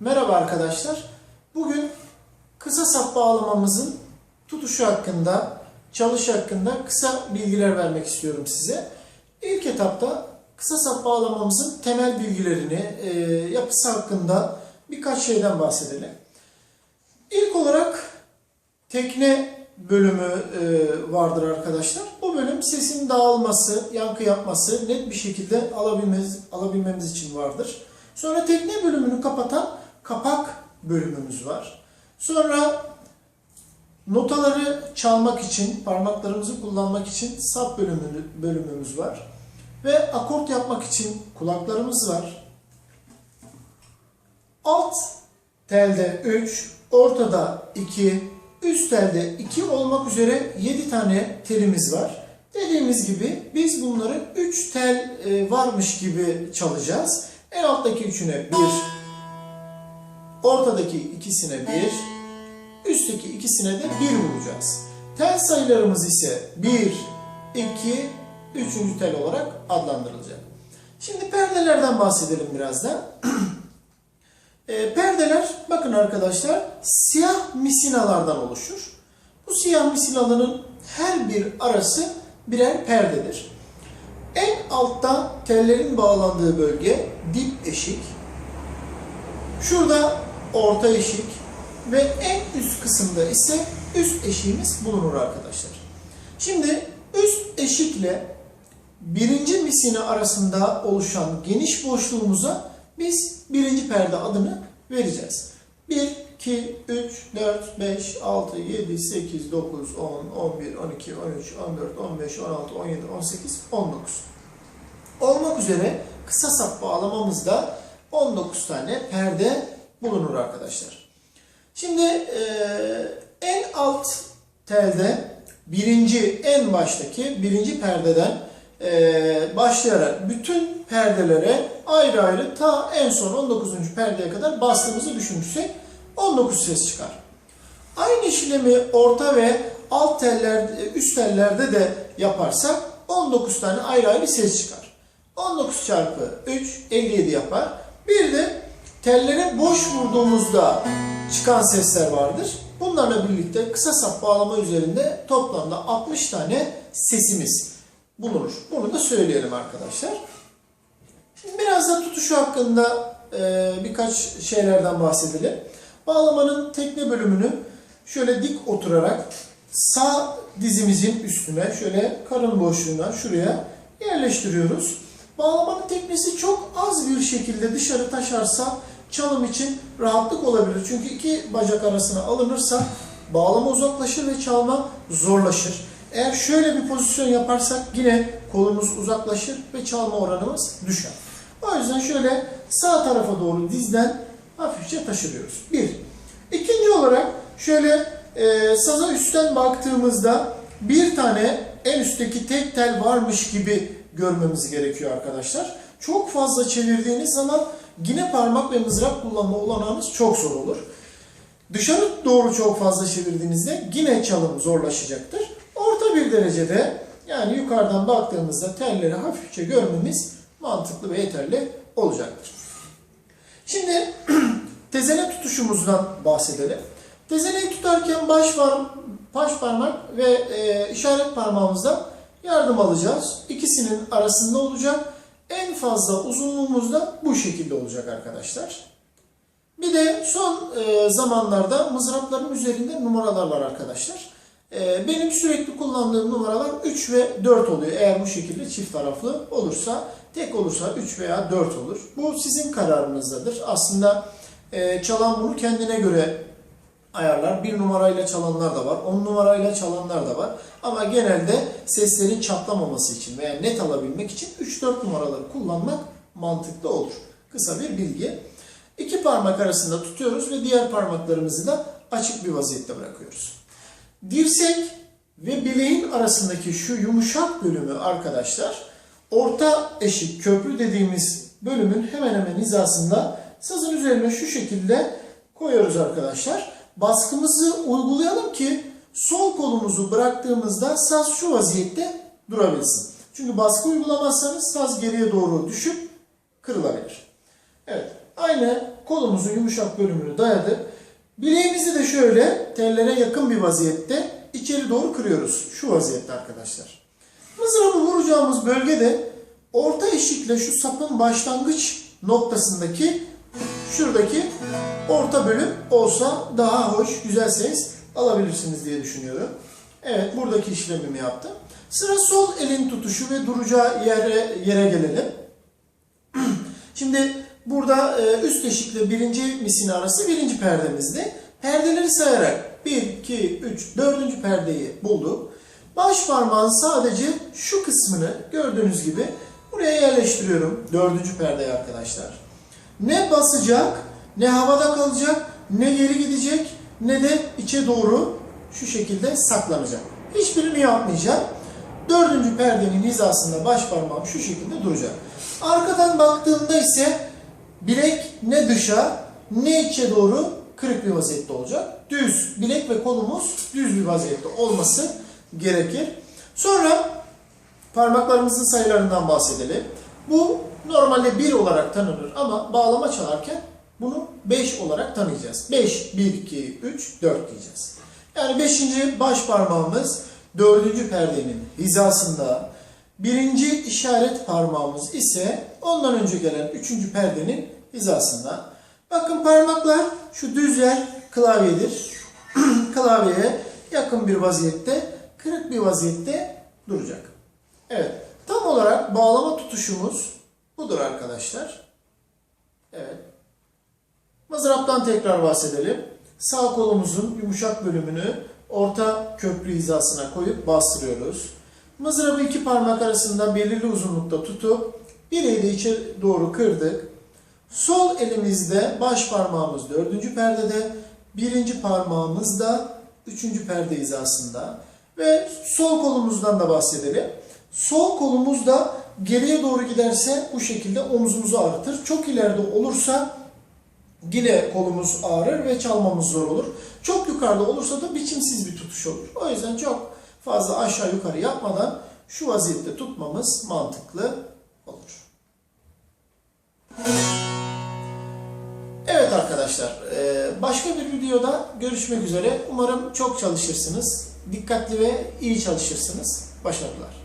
Merhaba arkadaşlar. Bugün kısa sap bağlamamızın tutuşu hakkında, çalış hakkında kısa bilgiler vermek istiyorum size. İlk etapta kısa sap bağlamamızın temel bilgilerini, e, yapısı hakkında birkaç şeyden bahsedelim. İlk olarak tekne bölümü e, vardır arkadaşlar. Bu bölüm sesin dağılması, yankı yapması net bir şekilde alabilmemiz, alabilmemiz için vardır. Sonra tekne bölümünü kapatan kapak bölümümüz var. Sonra notaları çalmak için, parmaklarımızı kullanmak için sap bölümü, bölümümüz var. Ve akort yapmak için kulaklarımız var. Alt telde 3, ortada 2, üst telde 2 olmak üzere 7 tane telimiz var. Dediğimiz gibi biz bunları 3 tel e, varmış gibi çalacağız. En alttaki üçüne 1, ortadaki ikisine 1, üstteki ikisine de 1 vuracağız. Tel sayılarımız ise 1, 2, 3. tel olarak adlandırılacak. Şimdi perdelerden bahsedelim biraz da. E, perdeler bakın arkadaşlar siyah misinalardan oluşur. Bu siyah misinaların her bir arası birer perdedir. En altta tellerin bağlandığı bölge dip eşik. Şurada orta eşik ve en üst kısımda ise üst eşiğimiz bulunur arkadaşlar. Şimdi üst eşikle birinci misina arasında oluşan geniş boşluğumuza biz birinci perde adını vereceğiz. 1, 2, 3, 4, 5, 6, 7, 8, 9, 10, 11, 12, 13, 14, 15, 16, 17, 18, 19. Olmak üzere kısa sap bağlamamızda 19 tane perde bulunur arkadaşlar. Şimdi eee, en alt telde birinci en baştaki birinci perdeden eee, başlayarak bütün perdelere ayrı ayrı ta en son 19. perdeye kadar bastığımızı düşünürsek 19 ses çıkar. Aynı işlemi orta ve alt teller, üst tellerde de yaparsak 19 tane ayrı ayrı ses çıkar. 19 çarpı 3 57 yapar. Bir de tellere boş vurduğumuzda çıkan sesler vardır. Bunlarla birlikte kısa sap bağlama üzerinde toplamda 60 tane sesimiz bulunur. Bunu da söyleyelim arkadaşlar. Biraz da tutuşu hakkında e, birkaç şeylerden bahsedelim. Bağlamanın tekne bölümünü şöyle dik oturarak sağ dizimizin üstüne şöyle karın boşluğuna şuraya yerleştiriyoruz. Bağlamanın teknesi çok az bir şekilde dışarı taşarsa çalım için rahatlık olabilir. Çünkü iki bacak arasına alınırsa bağlama uzaklaşır ve çalma zorlaşır. Eğer şöyle bir pozisyon yaparsak yine kolumuz uzaklaşır ve çalma oranımız düşer. O yüzden şöyle sağ tarafa doğru dizden hafifçe taşırıyoruz. Bir. İkinci olarak şöyle e, saza üstten baktığımızda bir tane en üstteki tek tel varmış gibi görmemiz gerekiyor arkadaşlar. Çok fazla çevirdiğiniz zaman yine parmak ve mızrak kullanma olanağınız çok zor olur. Dışarı doğru çok fazla çevirdiğinizde yine çalım zorlaşacaktır. Orta bir derecede yani yukarıdan baktığımızda telleri hafifçe görmemiz mantıklı ve yeterli olacaktır. Şimdi tezene tutuşumuzdan bahsedelim. Tezeneyi tutarken baş, var, baş parmak ve e, işaret parmağımızdan yardım alacağız. İkisinin arasında olacak. En fazla uzunluğumuz da bu şekilde olacak arkadaşlar. Bir de son e, zamanlarda mızrapların üzerinde numaralar var arkadaşlar. E, benim sürekli kullandığım numaralar 3 ve 4 oluyor. Eğer bu şekilde çift taraflı olursa, tek olursa 3 veya 4 olur. Bu sizin kararınızdadır. Aslında e, çalan bunu kendine göre ayarlar. Bir numarayla çalanlar da var, 10 numarayla çalanlar da var. Ama genelde seslerin çatlamaması için veya net alabilmek için 3-4 numaraları kullanmak mantıklı olur. Kısa bir bilgi. İki parmak arasında tutuyoruz ve diğer parmaklarımızı da açık bir vaziyette bırakıyoruz. Dirsek ve bileğin arasındaki şu yumuşak bölümü arkadaşlar orta eşik köprü dediğimiz bölümün hemen hemen hizasında sazın üzerine şu şekilde koyuyoruz arkadaşlar. Baskımızı uygulayalım ki sol kolumuzu bıraktığımızda saz şu vaziyette durabilsin. Çünkü baskı uygulamazsanız saz geriye doğru düşüp kırılabilir. Evet. aynı kolumuzun yumuşak bölümünü dayadık. Bileğimizi de şöyle tellere yakın bir vaziyette içeri doğru kırıyoruz. Şu vaziyette arkadaşlar. Mızrabı vuracağımız bölgede orta eşikle şu sapın başlangıç noktasındaki şuradaki orta bölüm olsa daha hoş, güzel ses alabilirsiniz diye düşünüyorum. Evet, buradaki işlemimi yaptım. Sıra sol elin tutuşu ve duracağı yere, yere gelelim. Şimdi burada e, üst eşikle birinci misin arası birinci perdemizdi. Perdeleri sayarak 1, 2, 3, dördüncü perdeyi bulduk. Baş parmağın sadece şu kısmını gördüğünüz gibi buraya yerleştiriyorum. Dördüncü perdeye arkadaşlar. Ne basacak, ne havada kalacak, ne geri gidecek, ne de içe doğru şu şekilde saklanacak. Hiçbirini yapmayacağım. Dördüncü perdenin hizasında baş parmağım şu şekilde duracak. Arkadan baktığımda ise bilek ne dışa ne içe doğru kırık bir vaziyette olacak. Düz bilek ve kolumuz düz bir vaziyette olması gerekir. Sonra parmaklarımızın sayılarından bahsedelim. Bu normalde 1 olarak tanınır ama bağlama çalarken bunu 5 olarak tanıyacağız. 5, 1, 2, 3, 4 diyeceğiz. Yani 5. baş parmağımız 4. perdenin hizasında, birinci işaret parmağımız ise ondan önce gelen 3. perdenin hizasında. Bakın parmaklar şu düz yer klavyedir. Klavyeye yakın bir vaziyette, kırık bir vaziyette duracak. Evet, tam olarak bağlama tutuşumuz budur arkadaşlar. Evet. Mızraptan tekrar bahsedelim. Sağ kolumuzun yumuşak bölümünü orta köprü hizasına koyup bastırıyoruz. Mızrabı iki parmak arasında belirli uzunlukta tutup bileği de içe doğru kırdık. Sol elimizde baş parmağımız dördüncü perdede, birinci parmağımız da üçüncü perde hizasında. Ve sol kolumuzdan da bahsedelim. Sol kolumuz da geriye doğru giderse bu şekilde omzumuzu ağrıtır. Çok ileride olursa yine kolumuz ağrır ve çalmamız zor olur. Çok yukarıda olursa da biçimsiz bir tutuş olur. O yüzden çok fazla aşağı yukarı yapmadan şu vaziyette tutmamız mantıklı olur. Evet arkadaşlar, e, başka bir videoda görüşmek üzere. Umarım çok çalışırsınız, dikkatli ve iyi çalışırsınız. Başarılar.